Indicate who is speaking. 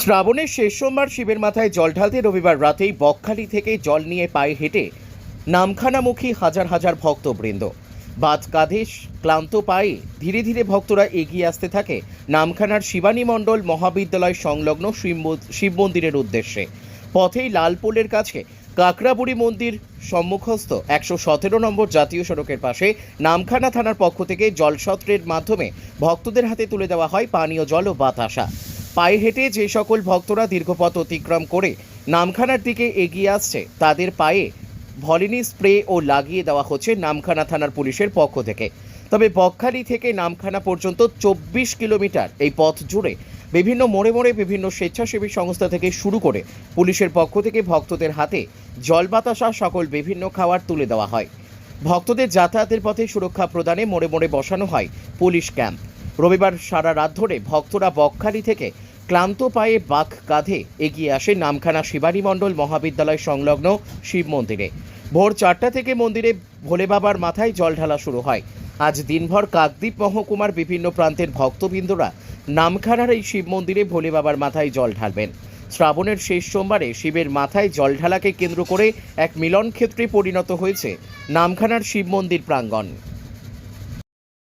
Speaker 1: শ্রাবণের শেষ সোমবার শিবের মাথায় জল ঢালতে রবিবার রাতেই বকখালি থেকে জল নিয়ে পায়ে হেঁটে নামখানামুখী হাজার হাজার ভক্তবৃন্দ। বাদ কাঁধে ক্লান্ত পায়ে ধীরে ধীরে ভক্তরা এগিয়ে আসতে থাকে নামখানার শিবানী মণ্ডল মহাবিদ্যালয় সংলগ্ন শিব মন্দিরের উদ্দেশ্যে। পথেই লালপোলের কাছে কাকড়াবুড়ি মন্দির সম্মুখস্থ একশো সতেরো নম্বর জাতীয় সড়কের পাশে নামখানা থানার পক্ষ থেকে জলসত্রের মাধ্যমে ভক্তদের হাতে তুলে দেওয়া হয় পানীয় জল ও বাতাসা। পায়ে হেঁটে যে সকল ভক্তরা দীর্ঘপথ অতিক্রম করে নামখানার দিকে এগিয়ে আসছে, তাদের পায়ে ভলিনি স্প্রে ও লাগিয়ে দেওয়া হচ্ছে নামখানা থানার পুলিশের পক্ষ থেকে। তবে বকখালি থেকে নামখানা পর্যন্ত চব্বিশ কিলোমিটার এই পথ জুড়ে বিভিন্ন মোড়ে মোড়ে বিভিন্ন স্বেচ্ছাসেবী সংস্থা থেকে শুরু করে পুলিশের পক্ষ থেকে ভক্তদের হাতে জল বাতাসা সকল বিভিন্ন খাবার তুলে দেওয়া হয়। ভক্তদের যাতায়াতের পথে সুরক্ষা প্রদানে মোড়ে মোড়ে বসানো হয় পুলিশ ক্যাম্প। রবিবার সারা রাত ধরে ভক্তরা বকখালি থেকে ক্লান্ত পায়ে বাঘ কাঁধে এগিয়ে আসে নামখানা শিবানী মণ্ডল মহাবিদ্যালয় সংলগ্ন শিব মন্দিরে। ভোর চারটা থেকে মন্দিরে ভোলে বাবার মাথায় জল ঢালা শুরু হয়। আজ দিনভর কাকদ্বীপ মহকুমার বিভিন্ন প্রান্তের ভক্তবৃন্দরা নামখানার এই শিব মন্দিরে ভোলে বাবার মাথায় জল ঢালবেন। শ্রাবণের শেষ সোমবারে শিবের মাথায় জল ঢালাকে কেন্দ্র করে এক মিলন ক্ষেত্রে পরিণত হয়েছে নামখানার শিব মন্দির প্রাঙ্গণ।